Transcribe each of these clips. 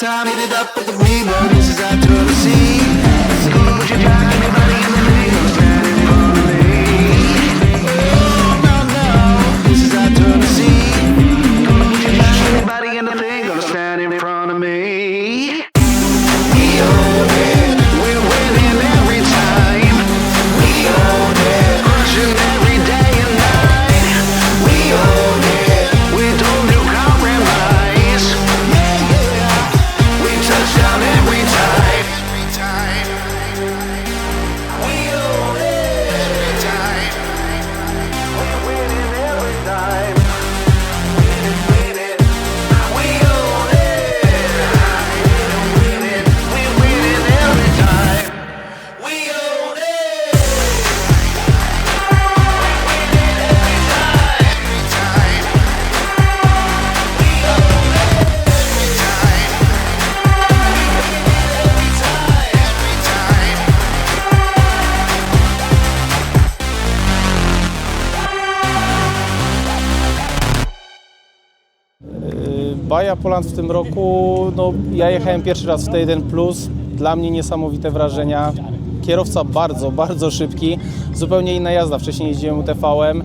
time, hit it up with the fever. This is tour to see. It's Baja Poland w tym roku, no ja jechałem pierwszy raz w T1 Plus, dla mnie niesamowite wrażenia. Kierowca bardzo, bardzo szybki, zupełnie inna jazda, wcześniej jeździłem UTV-em.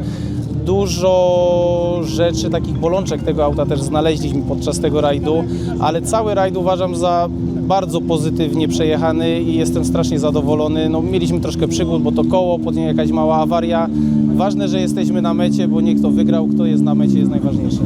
Dużo rzeczy, takich bolączek tego auta też znaleźliśmy podczas tego rajdu, ale cały rajd uważam za bardzo pozytywnie przejechany i jestem strasznie zadowolony. No, mieliśmy troszkę przygód, bo to koło, później jakaś mała awaria. Ważne, że jesteśmy na mecie, bo nie kto wygrał, kto jest na mecie jest najważniejsze.